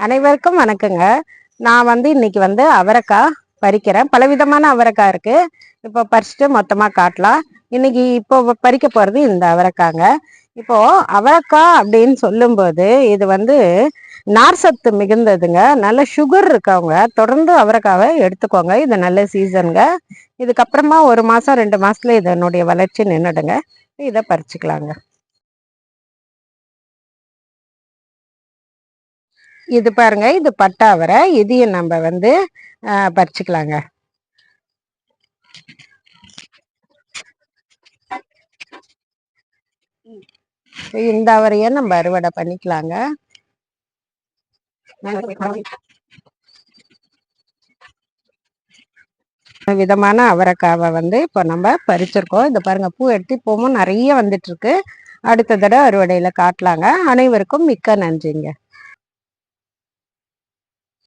அனைவருக்கும் வணக்கங்க. நான் வந்து இன்னைக்கு வந்து அவரைக்காய் பறிக்கிறேன். பலவிதமான அவரைக்காய் இருக்கு. இப்போ பறிச்சுட்டு மொத்தமாக காட்டலாம். இன்னைக்கு இப்போ பறிக்க போகிறது இந்த அவரைக்காங்க. இப்போ அவரைக்காய் அப்படின்னு சொல்லும்போது இது வந்து நார் சத்து மிகுந்ததுங்க. நல்ல சுகர் இருக்கவங்க தொடர்ந்து அவரைக்காவை எடுத்துக்கோங்க. இது நல்ல சீசனுங்க இதுக்கப்புறமா ஒரு மாதம் ரெண்டு மாதத்துல இதனுடைய வளர்ச்சி நின்றுடுங்க இதை பறிச்சுக்கலாங்க. இது பாருங்க இது பட்டாவரை இதையும் நம்ம வந்து பறிச்சுக்கலாங்க. இந்த அவரையும் நம்ம அறுவடை பண்ணிக்கலாங்க. விதமான அவரைக்காவை வந்து இப்போ நம்ம பறிச்சிருக்கோம். இந்த பாருங்க பூ எடுத்து இப்போவும் நிறைய வந்துட்டு இருக்கு அடுத்த தடவை அறுவடையில காட்டலாங்க. அனைவருக்கும் மிக்க நன்றிங்க.